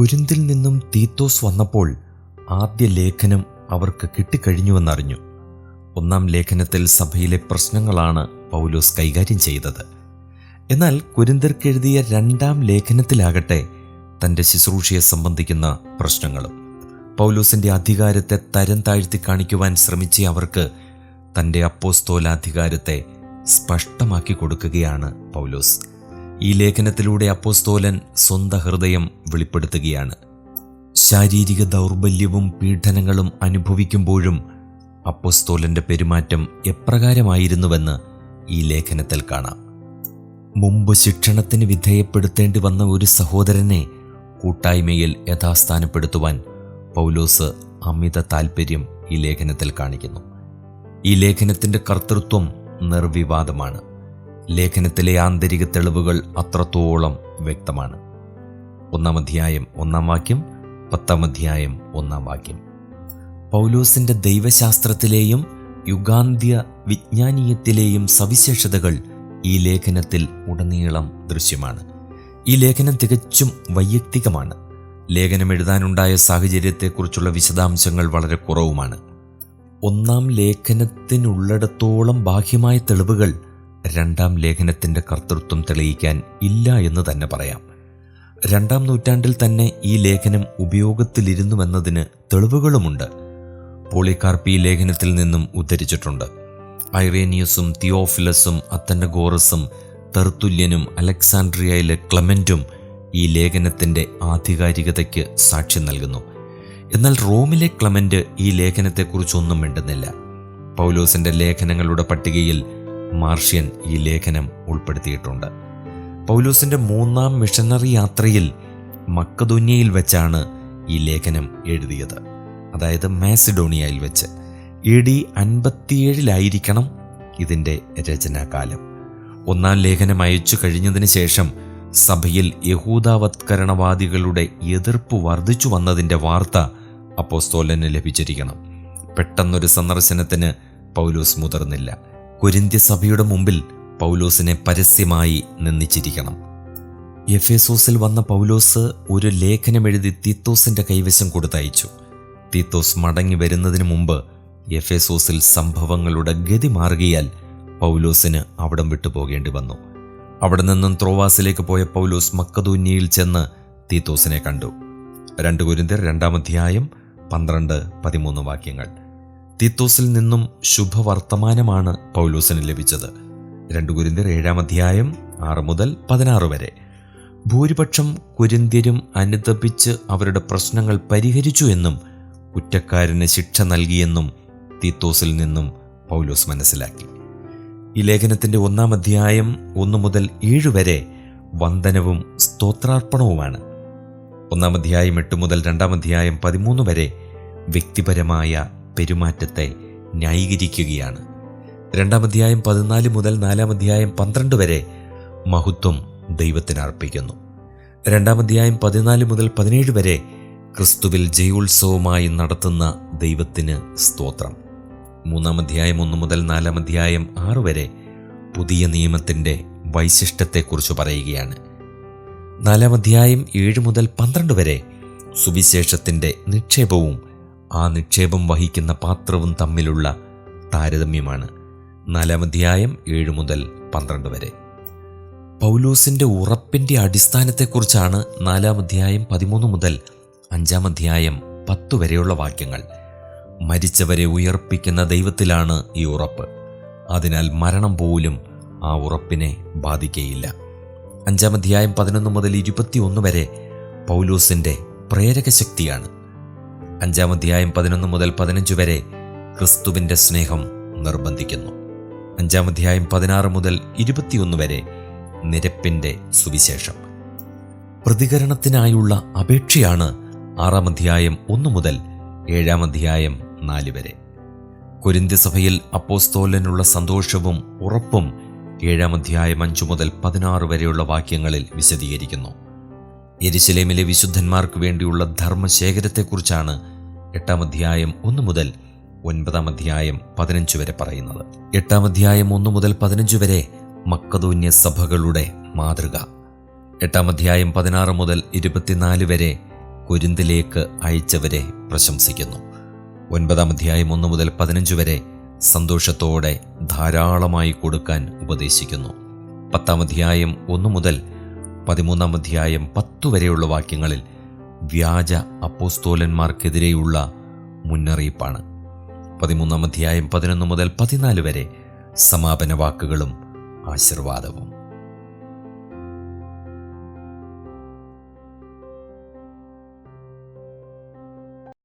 കുരിന്തിൽ നിന്നും തീത്തോസ് വന്നപ്പോൾ ആദ്യ ലേഖനം അവർക്ക് കിട്ടിക്കഴിഞ്ഞുവെന്നറിഞ്ഞു. ഒന്നാം ലേഖനത്തിൽ സഭയിലെ പ്രശ്നങ്ങളാണ് പൗലോസ് കൈകാര്യം ചെയ്തത്. എന്നാൽ കുരിന്തർക്കെഴുതിയ രണ്ടാം ലേഖനത്തിലാകട്ടെ തന്റെ ശുശ്രൂഷയെ സംബന്ധിക്കുന്ന പ്രശ്നങ്ങളും. പൗലോസിന്റെ അധികാരത്തെ തരം താഴ്ത്തി കാണിക്കുവാൻ ശ്രമിച്ച അവർക്ക് തന്റെ അപ്പോസ്തോലാധികാരത്തെ സ്പഷ്ടമാക്കി കൊടുക്കുകയാണ് പൗലോസ്. ഈ ലേഖനത്തിലൂടെ അപ്പോസ്തോലൻ സ്വന്തം ഹൃദയം വെളിപ്പെടുത്തുകയാണ്. ശാരീരിക ദൗർബല്യവും പീഡനങ്ങളും അനുഭവിക്കുമ്പോഴും അപ്പോസ്തോലന്റെ പെരുമാറ്റം എപ്രകാരമായിരുന്നുവെന്ന് ഈ ലേഖനത്തിൽ കാണാം. മുമ്പ് ശിക്ഷണത്തിന് വിധേയപ്പെടുത്തേണ്ടി വന്ന ഒരു സഹോദരനെ കൂട്ടായ്മയിൽ യഥാസ്ഥാനപ്പെടുത്തുവാൻ പൗലോസ് അമിത താൽപ്പര്യം ഈ ലേഖനത്തിൽ കാണിക്കുന്നു. ഈ ലേഖനത്തിന്റെ കർത്തൃത്വം നിർവിവാദമാണ്. ലേഖനത്തിലെ ആന്തരിക തെളിവുകൾ അത്രത്തോളം വ്യക്തമാണ്. ഒന്നാം അധ്യായം ഒന്നാം വാക്യം പത്താം അധ്യായം ഒന്നാം വാക്യം. പൗലോസിന്റെ ദൈവശാസ്ത്രത്തിലെയും യുഗാന്ത്യ വിജ്ഞാനീയത്തിലെയും സവിശേഷതകൾ ഈ ലേഖനത്തിൽ ഉടനീളം ദൃശ്യമാണ്. ഈ ലേഖനം തികച്ചും വൈയക്തികമാണ്. ലേഖനം എഴുതാനുണ്ടായ സാഹചര്യത്തെക്കുറിച്ചുള്ള വിശദാംശങ്ങൾ വളരെ കുറവുമാണ്. ഒന്നാം ലേഖനത്തിനുള്ളിടത്തോളം ബാഹ്യമായ തെളിവുകൾ രണ്ടാം ലേഖനത്തിന്റെ കർത്തൃത്വം തെളിയിക്കാൻ ഇല്ല എന്ന് തന്നെ പറയാം. രണ്ടാം നൂറ്റാണ്ടിൽ തന്നെ ഈ ലേഖനം ഉപയോഗത്തിലിരുന്നുവെന്നതിന് തെളിവുകളുമുണ്ട്. പോളികാർപ്പി ഈ ലേഖനത്തിൽ നിന്നും ഉദ്ധരിച്ചിട്ടുണ്ട്. ഐറേനിയസും തിയോഫിലസും അത്തൻഡഗോറസും തെർത്തുല്യനും അലക്സാൻഡ്രിയയിലെ ക്ലമന്റും ഈ ലേഖനത്തിന്റെ ആധികാരികതയ്ക്ക് സാക്ഷ്യം നൽകുന്നു. എന്നാൽ റോമിലെ ക്ലമന്റ് ഈ ലേഖനത്തെക്കുറിച്ചൊന്നും മിണ്ടുന്നില്ല. പൗലോസിന്റെ ലേഖനങ്ങളുടെ പട്ടികയിൽ മാർഷ്യൻ ഈ ലേഖനം ഉൾപ്പെടുത്തിയിട്ടുണ്ട്. പൗലോസിന്റെ മൂന്നാം മിഷനറി യാത്രയിൽ മക്കദോന്യയിൽ വെച്ചാണ് ഈ ലേഖനം എഴുതിയത്. അതായത് മാസിഡോണിയയിൽ വെച്ച്. എ ഡി അൻപത്തിയേഴിലായിരിക്കണം ഇതിന്റെ രചനാകാലം. ഒന്നാം ലേഖനം അയച്ചു കഴിഞ്ഞതിന് ശേഷം സഭയിൽ യഹൂദാവത്കരണവാദികളുടെ എതിർപ്പ് വർദ്ധിച്ചു വന്നതിന്റെ വാർത്ത അപ്പോസ്തോലന് ലഭിച്ചിരിക്കണം. പെട്ടെന്നൊരു സന്ദർശനത്തിന് പൗലോസ് മുതിർന്നില്ല. കൊരിന്ത്യ സഭയുടെ മുമ്പിൽ പൗലോസിനെ പരസ്യമായി നിന്ദിച്ചിരിക്കണം. എഫേസോസിൽ വന്ന പൗലോസ് ഒരു ലേഖനം എഴുതി തീത്തോസിന്റെ കൈവശം കൊടുത്തയച്ചു. തീത്തോസ് മടങ്ങി വരുന്നതിന് മുമ്പ് എഫേസോസിൽ സംഭവങ്ങളുടെ ഗതി മാറുകയാൽ പൗലോസിന് അവിടം വിട്ടു പോകേണ്ടി വന്നു. അവിടെ നിന്നും ത്രോവാസിലേക്ക് പോയ പൗലോസ് മക്കതൂന്യയിൽ ചെന്ന് തീത്തോസിനെ കണ്ടു. രണ്ട് കുരിന്തിർ രണ്ടാം അധ്യായം പന്ത്രണ്ട് പതിമൂന്ന് വാക്യങ്ങൾ. തീത്തോസിൽ നിന്നും ശുഭവർത്തമാനമാണ് പൗലോസിന് ലഭിച്ചത്. രണ്ട് കുരിന്തിർ ഏഴാം അധ്യായം ആറ് മുതൽ പതിനാറ് വരെ. ഭൂരിപക്ഷം കുരിന്തിരും അനുദപിച്ച് അവരുടെ പ്രശ്നങ്ങൾ പരിഹരിച്ചു എന്നും കുറ്റക്കാരന് ശിക്ഷ നൽകിയെന്നും തീത്തോസിൽ നിന്നും പൗലോസ് മനസ്സിലാക്കി. ഈ ലേഖനത്തിന്റെ ഒന്നാം അധ്യായം ഒന്നു മുതൽ ഏഴ് വരെ വന്ദനവും സ്തോത്രാർപ്പണവുമാണ്. ഒന്നാം അധ്യായം എട്ട് മുതൽ രണ്ടാം അധ്യായം പതിമൂന്ന് വരെ വ്യക്തിപരമായ പെരുമാറ്റത്തെ ന്യായീകരിക്കുകയാണ്. രണ്ടാം അധ്യായം പതിനാല് മുതൽ നാലാം അധ്യായം പന്ത്രണ്ട് വരെ മഹത്വം ദൈവത്തിന് അർപ്പിക്കുന്നു. രണ്ടാം അധ്യായം പതിനാല് മുതൽ പതിനേഴ് വരെ ക്രിസ്തുവിൽ ജയോത്സവമായി നടത്തുന്ന ദൈവത്തിന് സ്തോത്രം. മൂന്നാം അധ്യായം ഒന്ന് മുതൽ നാലാം അധ്യായം ആറ് വരെ പുതിയ നിയമത്തിന്റെ വൈശിഷ്ടത്തെക്കുറിച്ച് പറയുകയാണ്. നാലാം അധ്യായം ഏഴ് മുതൽ പന്ത്രണ്ട് വരെ സുവിശേഷത്തിന്റെ നിക്ഷേപവും ആ നിക്ഷേപം വഹിക്കുന്ന പാത്രവും തമ്മിലുള്ള താരതമ്യമാണ് നാലാം അധ്യായം ഏഴ് മുതൽ പന്ത്രണ്ട് വരെ. പൗലോസിന്റെ ഉറപ്പിന്റെ അടിസ്ഥാനത്തെക്കുറിച്ചാണ് നാലാം അധ്യായം പതിമൂന്ന് മുതൽ അഞ്ചാം അധ്യായം പത്തു വരെയുള്ള വാക്യങ്ങൾ. മരിച്ചവരെ ഉയർപ്പിക്കുന്ന ദൈവത്തിലാണ് ഈ ഉറപ്പ്. അതിനാൽ മരണം പോലും ആ ഉറപ്പിനെ ബാധിക്കയില്ല. അഞ്ചാം അധ്യായം പതിനൊന്ന് മുതൽ ഇരുപത്തിയൊന്ന് വരെ പൗലോസിന്റെ പ്രേരക ശക്തിയാണ് അഞ്ചാം അധ്യായം പതിനൊന്ന് മുതൽ പതിനഞ്ച് വരെ ക്രിസ്തുവിന്റെ സ്നേഹം നിർബന്ധിക്കുന്നു. അഞ്ചാം അധ്യായം പതിനാറ് മുതൽ ഇരുപത്തിയൊന്ന് വരെ നിരപ്പിന്റെ സുവിശേഷം. പ്രതികരണത്തിനായുള്ള അപേക്ഷയാണ് ആറാം അധ്യായം ഒന്ന് മുതൽ ഏഴാം അധ്യായം നാല് വരെ. സഭയിൽ അപ്പോസ്തോലനുള്ള സന്തോഷവും ഉറപ്പും ഏഴാം അധ്യായം അഞ്ചു മുതൽ പതിനാറ് വരെയുള്ള വാക്യങ്ങളിൽ വിശദീകരിക്കുന്നു. എരിശിലേമിലെ വിശുദ്ധന്മാർക്ക് വേണ്ടിയുള്ള ധർമ്മശേഖരത്തെക്കുറിച്ചാണ് എട്ടാം അധ്യായം ഒന്ന് മുതൽ ഒൻപതാം അധ്യായം പതിനഞ്ച് വരെ പറയുന്നത്. എട്ടാം അധ്യായം ഒന്ന് മുതൽ പതിനഞ്ച് വരെ മക്കതൂന്യ സഭകളുടെ മാതൃക. എട്ടാം അധ്യായം പതിനാറ് മുതൽ ഇരുപത്തിനാല് വരെ കുരുന്തിലേക്ക് അയച്ചവരെ പ്രശംസിക്കുന്നു. ഒൻപതാം അധ്യായം ഒന്ന് മുതൽ പതിനഞ്ച് വരെ സന്തോഷത്തോടെ ധാരാളമായി കൊടുക്കാൻ ഉപദേശിക്കുന്നു. പത്താം അധ്യായം ഒന്ന് മുതൽ പതിമൂന്നാം അധ്യായം പത്തു വരെയുള്ള വാക്യങ്ങളിൽ വ്യാജ അപ്പോസ്തോലന്മാർക്കെതിരെയുള്ള മുന്നറിയിപ്പാണ്. പതിമൂന്നാം അധ്യായം പതിനൊന്ന് മുതൽ പതിനാല് വരെ സമാപന വാക്കുകളും ആശീർവാദവും.